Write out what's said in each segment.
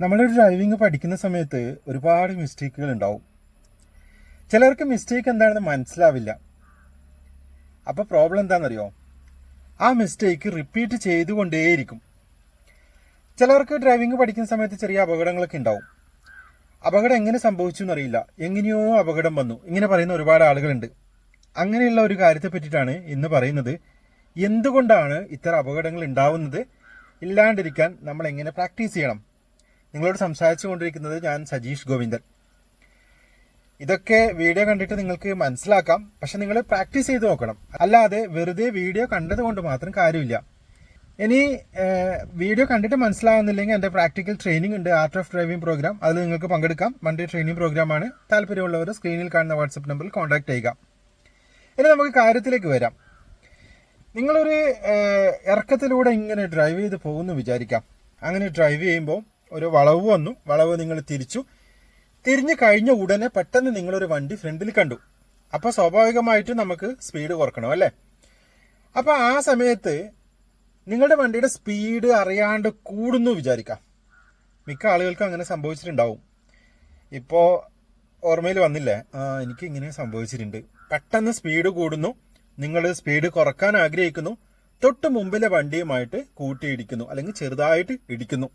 നമ്മളൊരു ഡ്രൈവിംഗ് പഠിക്കുന്ന സമയത്ത് ഒരുപാട് മിസ്റ്റേക്കുകൾ ഉണ്ടാവും. ചിലർക്ക് മിസ്റ്റേക്ക് എന്താണെന്ന് മനസ്സിലാവില്ല. അപ്പോൾ പ്രോബ്ലം എന്താണെന്നറിയോ? ആ മിസ്റ്റേക്ക് റിപ്പീറ്റ് ചെയ്തുകൊണ്ടേയിരിക്കും. ചിലർക്ക് ഡ്രൈവിംഗ് പഠിക്കുന്ന സമയത്ത് ചെറിയ അപകടങ്ങളൊക്കെ ഉണ്ടാവും. അപകടം എങ്ങനെ സംഭവിച്ചു എന്നറിയില്ല. എങ്ങനെയോ അപകടം വന്നു. ഇങ്ങനെ പറയുന്ന ഒരുപാട് ആളുകളുണ്ട്. അങ്ങനെയുള്ള ഒരു കാര്യത്തെ പറ്റിയിട്ടാണ് ഇന്ന് പറയുന്നത്. എന്തുകൊണ്ടാണ് ഇത്തരം അപകടങ്ങൾ ഉണ്ടാവുന്നത്? ഇല്ലാണ്ടിരിക്കാൻ നമ്മൾ എങ്ങനെ പ്രാക്ടീസ് ചെയ്യണം? നിങ്ങളോട് സംസാരിച്ചു കൊണ്ടിരിക്കുന്നത് ഞാൻ സജീഷ് ഗോവിന്ദൻ. ഇതൊക്കെ വീഡിയോ കണ്ടിട്ട് നിങ്ങൾക്ക് മനസ്സിലാക്കാം. പക്ഷെ നിങ്ങൾ പ്രാക്ടീസ് ചെയ്ത് നോക്കണം. അല്ലാതെ വെറുതെ വീഡിയോ കണ്ടതുകൊണ്ട് മാത്രം കാര്യമില്ല. ഇനി വീഡിയോ കണ്ടിട്ട് മനസ്സിലാകുന്നില്ലെങ്കിൽ എന്റെ പ്രാക്ടിക്കൽ ട്രെയിനിങ് ഉണ്ട്. ആർട്ട് ഓഫ് ഡ്രൈവിംഗ് പ്രോഗ്രാം അതിൽ നിങ്ങൾക്ക് പങ്കെടുക്കാം. മൺഡേ ട്രെയിനിങ് പ്രോഗ്രാമാണ് താല്പര്യമുള്ളവർ സ്ക്രീനിൽ കാണുന്ന വാട്സപ്പ് നമ്പറിൽ കോൺടാക്ട് ചെയ്യുക. ഇനി നമുക്ക് കാര്യത്തിലേക്ക് വരാം. നിങ്ങളൊരു ഇറക്കത്തിലൂടെ ഇങ്ങനെ ഡ്രൈവ് ചെയ്ത് പോകുന്നു വിചാരിക്കാം. അങ്ങനെ ഡ്രൈവ് ചെയ്യുമ്പോൾ ഒരു വളവ് വന്നു. വളവ് നിങ്ങൾ തിരിച്ചു. തിരിഞ്ഞു കഴിഞ്ഞ ഉടനെ പെട്ടെന്ന് നിങ്ങളൊരു വണ്ടി ഫ്രണ്ടിൽ കണ്ടു. അപ്പോൾ സ്വാഭാവികമായിട്ടും നമുക്ക് സ്പീഡ് കുറക്കണം അല്ലേ? അപ്പോൾ ആ സമയത്ത് നിങ്ങളുടെ വണ്ടിയുടെ സ്പീഡ് അറിയാണ്ട് കൂടുന്നു വിചാരിക്കാം. മിക്ക ആളുകൾക്കും അങ്ങനെ സംഭവിച്ചിട്ടുണ്ടാവും. ഇപ്പോൾ ഓർമ്മയിൽ വന്നില്ലേ. ആ എനിക്ക് ഇങ്ങനെ സംഭവിച്ചിട്ടുണ്ട്. പെട്ടെന്ന് സ്പീഡ് കൂടുന്നു. നിങ്ങൾ സ്പീഡ് കുറയ്ക്കാൻ ആഗ്രഹിക്കുന്നു. തൊട്ട് മുമ്പിലെ വണ്ടിയുമായിട്ട് കൂട്ടിയിടിക്കുന്നു. അല്ലെങ്കിൽ ചെറുതായിട്ട് ഇടിക്കുന്നു.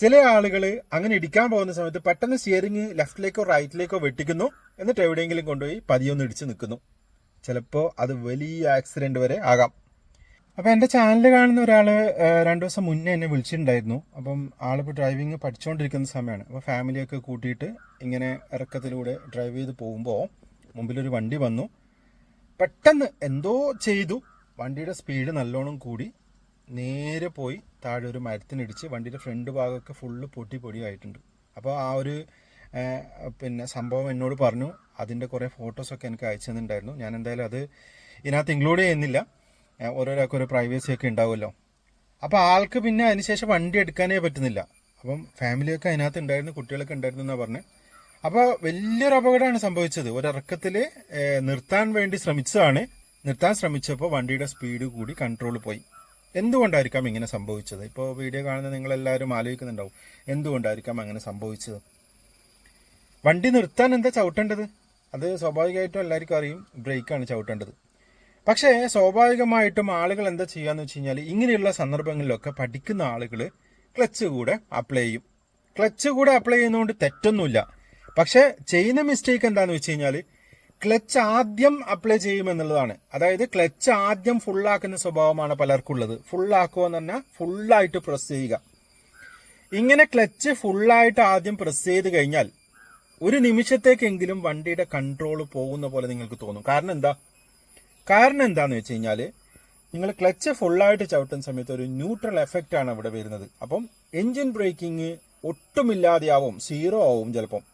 ചില ആളുകൾ അങ്ങനെ ഇടിക്കാൻ പോകുന്ന സമയത്ത് പെട്ടെന്ന് സ്റ്റിയറിംഗ് ലെഫ്റ്റിലേക്കോ റൈറ്റിലേക്കോ വെട്ടിക്കുന്നു. എന്നിട്ട് എവിടെയെങ്കിലും കൊണ്ടുപോയി പതിയൊന്ന് ഇടിച്ച് നിൽക്കുന്നു. ചിലപ്പോൾ അത് വലിയ ആക്സിഡന്റ് വരെ ആകാം. അപ്പോൾ എന്റെ ചാനൽ കാണുന്ന ഒരാൾ രണ്ട് ദിവസം മുന്നേ എന്നെ വിളിച്ചിട്ടുണ്ടായിരുന്നു. അപ്പം ആളിപ്പോൾ ഡ്രൈവിംഗ് പഠിച്ചുകൊണ്ടിരിക്കുന്ന സമയമാണ് അപ്പോൾ ഫാമിലിയൊക്കെ കൂട്ടിയിട്ട് ഇങ്ങനെ ഇറക്കത്തിലൂടെ ഡ്രൈവ് ചെയ്ത് പോകുമ്പോൾ മുമ്പിലൊരു വണ്ടി വന്നു. പെട്ടെന്ന് എന്തോ ചെയ്തു. വണ്ടിയുടെ സ്പീഡ് നല്ലോണം കൂടി. നേരെ പോയി താഴെ ഒരു മരത്തിനിടിച്ച് വണ്ടിയുടെ ഫ്രണ്ട് ഭാഗമൊക്കെ ഫുള്ള് പൊട്ടി പൊടിയായിട്ടുണ്ട്. അപ്പോൾ ആ ഒരു പിന്നെ സംഭവം എന്നോട് പറഞ്ഞു. അതിന്റെ കുറേ ഫോട്ടോസൊക്കെ എനിക്ക് അയച്ചു തന്നിട്ടുണ്ടായിരുന്നു. ഞാൻ എന്തായാലും അത് ഇതിനകത്ത് ഇൻക്ലൂഡ് ചെയ്യുന്നില്ല. ഓരോരാൾക്ക് ഒരു പ്രൈവസി ഒക്കെ ഉണ്ടാവുമല്ലോ. അപ്പോൾ ആൾക്ക് പിന്നെ അതിനുശേഷം വണ്ടി എടുക്കാനേ പറ്റുന്നില്ല. അപ്പം ഫാമിലിയൊക്കെ അതിനകത്ത് ഉണ്ടായിരുന്നു കുട്ടികളൊക്കെ ഉണ്ടായിരുന്നു എന്നാണ് പറഞ്ഞത്. അപ്പോൾ വലിയൊരു അപകടമാണ് സംഭവിച്ചത്. ഒരിറക്കത്തിൽ നിർത്താൻ വേണ്ടി ശ്രമിച്ചതാണ്. നിർത്താൻ ശ്രമിച്ചപ്പോൾ വണ്ടിയുടെ സ്പീഡ് കൂടി കൺട്രോൾ പോയി. എന്തുകൊണ്ടായിരിക്കാം ഇങ്ങനെ സംഭവിച്ചത്? ഇപ്പോൾ വീഡിയോ കാണുന്ന നിങ്ങളെല്ലാവരും ആലോചിക്കുന്നുണ്ടാവും എന്തുകൊണ്ടായിരിക്കാം അങ്ങനെ സംഭവിച്ചത്? വണ്ടി നിർത്താൻ എന്താ ചവിട്ടേണ്ടത്? അത് സ്വാഭാവികമായിട്ടും എല്ലാവർക്കും അറിയും ബ്രേക്കാണ് ചവിട്ടേണ്ടത്. പക്ഷേ സ്വാഭാവികമായിട്ടും ആളുകൾ എന്താ ചെയ്യാന്ന് വെച്ച് കഴിഞ്ഞാൽ ഇങ്ങനെയുള്ള സന്ദർഭങ്ങളിലൊക്കെ പഠിക്കുന്ന ആളുകൾ ക്ലച്ച് കൂടെ അപ്ലൈ ചെയ്യും. ക്ലച്ച് കൂടെ അപ്ലൈ ചെയ്യുന്നതുകൊണ്ട് തെറ്റൊന്നുമില്ല. പക്ഷേ ചെയ്യുന്ന മിസ്റ്റേക്ക് എന്താണെന്ന് വെച്ച് കഴിഞ്ഞാൽ ക്ലച്ച് ആദ്യം അപ്ലൈ ചെയ്യുമെന്നുള്ളതാണ്. അതായത് ക്ലച്ച് ആദ്യം ഫുള്ളാക്കുന്ന സ്വഭാവമാണ് പലർക്കുള്ളത്. ഫുള്ളാക്കുക എന്ന് പറഞ്ഞാൽ ഫുള്ളായിട്ട് പ്രസ് ചെയ്യുക. ഇങ്ങനെ ക്ലച്ച് ഫുള്ളായിട്ട് ആദ്യം പ്രസ് ചെയ്ത് കഴിഞ്ഞാൽ ഒരു നിമിഷത്തേക്കെങ്കിലും വണ്ടിയുടെ കൺട്രോൾ പോകുന്ന പോലെ നിങ്ങൾക്ക് തോന്നും. കാരണം എന്താ? കാരണം എന്താന്ന് വെച്ച് കഴിഞ്ഞാൽ നിങ്ങൾ ക്ലച്ച് ഫുള്ളായിട്ട് ചവിട്ടുന്ന സമയത്ത് ഒരു ന്യൂട്രൽ എഫക്റ്റ് ആണ് ഇവിടെ വരുന്നത്. അപ്പം എൻജിൻ ബ്രേക്കിംഗ് ഒട്ടുമില്ലാതെയാവും സീറോ ആവും ചിലപ്പം.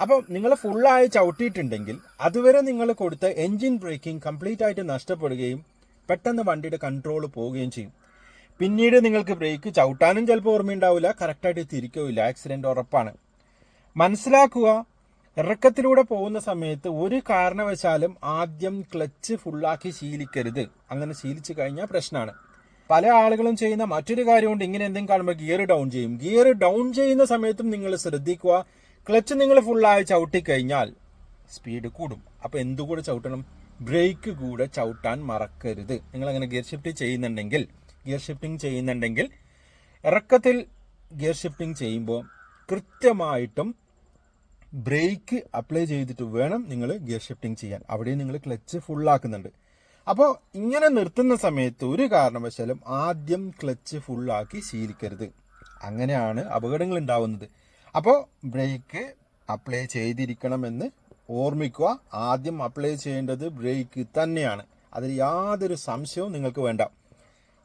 അപ്പം നിങ്ങൾ ഫുള്ളായി ചവിട്ടിയിട്ടുണ്ടെങ്കിൽ അതുവരെ നിങ്ങൾ കൊടുത്ത എൻജിൻ ബ്രേക്കിംഗ് കംപ്ലീറ്റ് ആയിട്ട് നഷ്ടപ്പെടുകയും പെട്ടെന്ന് വണ്ടിയുടെ കൺട്രോൾ പോവുകയും ചെയ്യും. പിന്നീട് നിങ്ങൾക്ക് ബ്രേക്ക് ചവിട്ടാനും ചിലപ്പോൾ ഓർമ്മയുണ്ടാവില്ല കറക്റ്റായിട്ട് തിരിക്കില്ല ആക്സിഡന്റ് ഉറപ്പാണ്. മനസ്സിലാക്കുക ഇറക്കത്തിലൂടെ പോകുന്ന സമയത്ത് ഒരു കാരണവശാലും ആദ്യം ക്ലച്ച് ഫുള്ളാക്കി ശീലിക്കരുത്. അങ്ങനെ ശീലിച്ചു കഴിഞ്ഞാൽ പ്രശ്നമാണ് പല ആളുകളും ചെയ്യുന്ന മറ്റൊരു കാര്യമുണ്ട് ഇങ്ങനെ എന്തെങ്കിലും കാണുമ്പോൾ ഗിയർ ഡൗൺ ചെയ്യും. ഗിയർ ഡൗൺ ചെയ്യുന്ന സമയത്തും നിങ്ങൾ ശ്രദ്ധിക്കുക ക്ലച്ച് നിങ്ങൾ ഫുള്ളായി ചവിട്ടിക്കഴിഞ്ഞാൽ സ്പീഡ് കൂടും. അപ്പോൾ എന്തുകൂടെ ചവിട്ടണം? ബ്രേക്ക് കൂടെ ചവിട്ടാൻ മറക്കരുത്. നിങ്ങൾ അങ്ങനെ ഗിയർ ഷിഫ്റ്റ് ചെയ്യുന്നുണ്ടെങ്കിൽ ഗിയർ ഷിഫ്റ്റിംഗ് ചെയ്യുന്നുണ്ടെങ്കിൽ ഇറക്കത്തിൽ ഗിയർ ഷിഫ്റ്റിംഗ് ചെയ്യുമ്പോൾ കൃത്യമായിട്ടും ബ്രേക്ക് അപ്ലൈ ചെയ്തിട്ട് വേണം നിങ്ങൾ ഗിയർ ഷിഫ്റ്റിംഗ് ചെയ്യാൻ. അവിടെ നിങ്ങൾ ക്ലച്ച് ഫുള്ളാക്കുന്നുണ്ട് അപ്പോൾ ഇങ്ങനെ നിർത്തുന്ന സമയത്ത് ഒരു കാരണവശാലും ആദ്യം ക്ലച്ച് ഫുള്ളാക്കി ശീലിക്കരുത്. അങ്ങനെയാണ് അപകടങ്ങൾ ഉണ്ടാവുന്നത്. അപ്പോൾ ബ്രേക്ക് അപ്ലൈ ചെയ്തിരിക്കണമെന്ന് ഓർമ്മിക്കുക. ആദ്യം അപ്ലൈ ചെയ്യേണ്ടത് ബ്രേക്ക് തന്നെയാണ്. അതിൽ യാതൊരു സംശയവും നിങ്ങൾക്ക് വേണ്ട.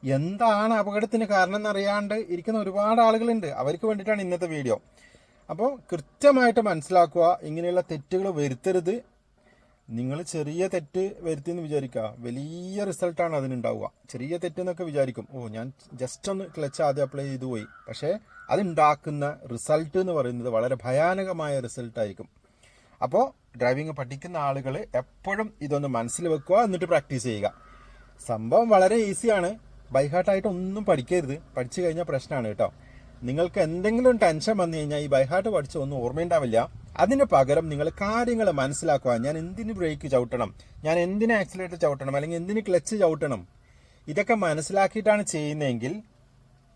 എന്താണ് അപകടത്തിന് കാരണം എന്നറിയാണ്ട് ഇരിക്കുന്ന ഒരുപാട് ആളുകളുണ്ട്. അവർക്ക് വേണ്ടിയിട്ടാണ് ഇന്നത്തെ വീഡിയോ അപ്പോൾ കൃത്യമായിട്ട് മനസ്സിലാക്കുക. ഇങ്ങനെയുള്ള തെറ്റുകൾ വരുത്തരുത്. നിങ്ങൾ ചെറിയ തെറ്റ് വരുത്തിയെന്ന് വിചാരിക്കുക. വലിയ റിസൾട്ടാണ് അതിനുണ്ടാവുക. ചെറിയ തെറ്റെന്നൊക്കെ വിചാരിക്കും. ഓ ഞാൻ ജസ്റ്റ് ഒന്ന് ക്ലച്ച് ആദ്യം അപ്ലൈ ചെയ്തു പോയി. പക്ഷേ അതുണ്ടാക്കുന്ന റിസൾട്ട് എന്ന് പറയുന്നത് വളരെ ഭയാനകമായ റിസൾട്ടായിരിക്കും അപ്പോൾ ഡ്രൈവിംഗ് പഠിക്കുന്ന ആളുകൾ എപ്പോഴും ഇതൊന്ന് മനസ്സിൽ വെക്കുക എന്നിട്ട് പ്രാക്ടീസ് ചെയ്യുക. സംഭവം വളരെ ഈസിയാണ് ബൈഹാർട്ടായിട്ട് ഒന്നും പഠിക്കരുത്. പഠിച്ചു കഴിഞ്ഞാൽ പ്രശ്നമാണ് കേട്ടോ. നിങ്ങൾക്ക് എന്തെങ്കിലും ടെൻഷൻ വന്നു കഴിഞ്ഞാൽ ഈ ബൈഹാർട്ട് പഠിച്ച ഒന്നും ഓർമ്മയുണ്ടാവില്ല. അതിന് പകരം നിങ്ങൾ കാര്യങ്ങൾ മനസ്സിലാക്കുക ഞാൻ എന്തിന് ബ്രേക്ക് ചവിട്ടണം? ഞാൻ എന്തിന് ആക്സിലേറ്റർ ചവിട്ടണം? അല്ലെങ്കിൽ എന്തിന് ക്ലച്ച് ചവിട്ടണം? ഇതൊക്കെ മനസ്സിലാക്കിയിട്ടാണ് ചെയ്യുന്നതെങ്കിൽ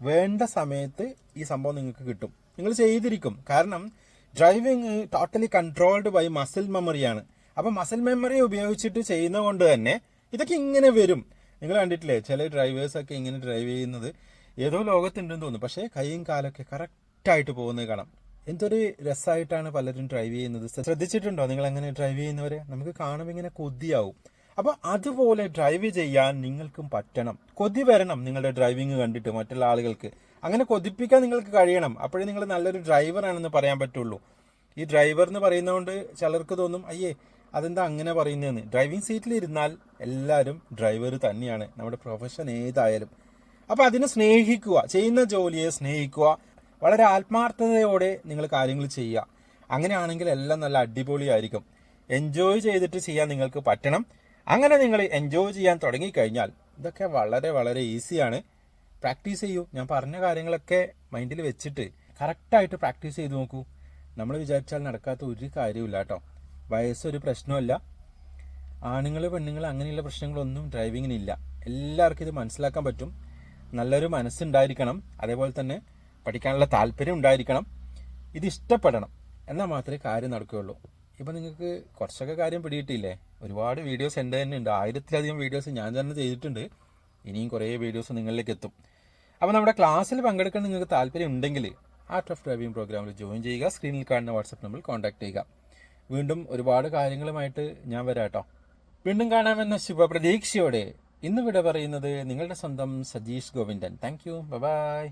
വേണ്ട സമയത്ത് ഈ സംഭവം നിങ്ങൾക്ക് കിട്ടും. നിങ്ങൾ ചെയ്തിരിക്കും. കാരണം driving totally controlled by muscle മെമ്മറിയാണ് അപ്പം മസിൽ മെമ്മറി ഉപയോഗിച്ചിട്ട് ചെയ്യുന്നത് കൊണ്ട് തന്നെ ഇതൊക്കെ ഇങ്ങനെ വരും. നിങ്ങൾ കണ്ടിട്ടില്ലേ? ചില ഡ്രൈവേഴ്സൊക്കെ ഇങ്ങനെ ഡ്രൈവ് ചെയ്യുന്നത് ഏതോ ലോകത്തുണ്ടെന്ന് തോന്നുന്നു. പക്ഷേ കൈയും കാലൊക്കെ കറക്റ്റായിട്ട് പോകുന്നത് കാണാം. എന്തൊരു രസമായിട്ടാണ് പലരും ഡ്രൈവ് ചെയ്യുന്നത്. ശ്രദ്ധിച്ചിട്ടുണ്ടോ? നിങ്ങൾ അങ്ങനെ ഡ്രൈവ് ചെയ്യുന്നവരെ? നമുക്ക് കാണുമ്പോൾ ഇങ്ങനെ കൊതിയാവും. അപ്പോൾ അതുപോലെ ഡ്രൈവ് ചെയ്യാൻ നിങ്ങൾക്കും പറ്റണം. കൊതി വരണം നിങ്ങളുടെ ഡ്രൈവിംഗ് കണ്ടിട്ട് മറ്റുള്ള ആളുകൾക്ക്. അങ്ങനെ കൊതിപ്പിക്കാൻ നിങ്ങൾക്ക് കഴിയണം. അപ്പോഴേ നിങ്ങൾ നല്ലൊരു ഡ്രൈവറാണെന്ന് പറയാൻ പറ്റുള്ളൂ. ഈ ഡ്രൈവർ എന്ന് പറയുന്നതുകൊണ്ട് ചിലർക്ക് തോന്നും അയ്യേ അതെന്താ അങ്ങനെ പറയുന്നതെന്ന് ഡ്രൈവിംഗ് സീറ്റിൽ ഇരുന്നാൽ എല്ലാവരും ഡ്രൈവർ തന്നെയാണ്. നമ്മുടെ പ്രൊഫഷൻ ഏതായാലും. അപ്പോൾ അതിനെ സ്നേഹിക്കുക ചെയ്യുന്ന ജോലിയെ സ്നേഹിക്കുക വളരെ ആത്മാർത്ഥതയോടെ നിങ്ങൾ കാര്യങ്ങൾ ചെയ്യുക. അങ്ങനെയാണെങ്കിൽ എല്ലാം നല്ല അടിപൊളിയായിരിക്കും. എൻജോയ് ചെയ്തിട്ട് ചെയ്യാൻ നിങ്ങൾക്ക് പറ്റണം. അങ്ങനെ നിങ്ങൾ എൻജോയ് ചെയ്യാൻ തുടങ്ങിക്കഴിഞ്ഞാൽ ഇതൊക്കെ വളരെ വളരെ ഈസിയാണ് പ്രാക്ടീസ് ചെയ്യൂ. ഞാൻ പറഞ്ഞ കാര്യങ്ങളൊക്കെ മൈൻഡിൽ വെച്ചിട്ട് കറക്റ്റായിട്ട് പ്രാക്ടീസ് ചെയ്ത് നോക്കൂ. നമ്മൾ വിചാരിച്ചാൽ നടക്കാത്ത ഒരു കാര്യമില്ല കേട്ടോ. വയസ്സൊരു പ്രശ്നമല്ല. ആണുങ്ങൾ പെണ്ണുങ്ങൾ അങ്ങനെയുള്ള പ്രശ്നങ്ങളൊന്നും ഡ്രൈവിങ്ങിനില്ല എല്ലാവർക്കും ഇത് മനസ്സിലാക്കാൻ പറ്റും. നല്ലൊരു മനസ്സുണ്ടായിരിക്കണം. അതേപോലെ തന്നെ പഠിക്കാനുള്ള താല്പര്യം ഉണ്ടായിരിക്കണം. ഇത് ഇഷ്ടപ്പെടണം. എന്നാൽ മാത്രമേ കാര്യം നടക്കുകയുള്ളൂ. ഇപ്പം നിങ്ങൾക്ക് കുറച്ചൊക്കെ കാര്യം പിടിയിട്ടില്ലേ ഒരുപാട് വീഡിയോസ് എന്റെ തന്നെ ഉണ്ട്. ആയിരത്തിലധികം വീഡിയോസ് ഞാൻ തന്നെ ചെയ്തിട്ടുണ്ട്. ഇനിയും കുറേ വീഡിയോസ് നിങ്ങളിലേക്ക് എത്തും. അപ്പോൾ നമ്മുടെ ക്ലാസ്സിൽ പങ്കെടുക്കാൻ നിങ്ങൾക്ക് താല്പര്യം ഉണ്ടെങ്കിൽ ആർട്ട് ഓഫ് ഡ്രൈവിംഗ് പ്രോഗ്രാമിൽ ജോയിൻ ചെയ്യുക. സ്ക്രീനിൽ കാണുന്ന വാട്സപ്പ് നമ്പറിൽ കോൺടാക്ട് ചെയ്യുക. വീണ്ടും ഒരുപാട് കാര്യങ്ങളുമായിട്ട് ഞാൻ വരാം കേട്ടോ. വീണ്ടും കാണാമെന്ന ശുഭപ്രതീക്ഷയോടെ ഇന്ന് വിട പറയുന്നത് നിങ്ങളുടെ സ്വന്തം Sajeesh Govindan. Thank you bye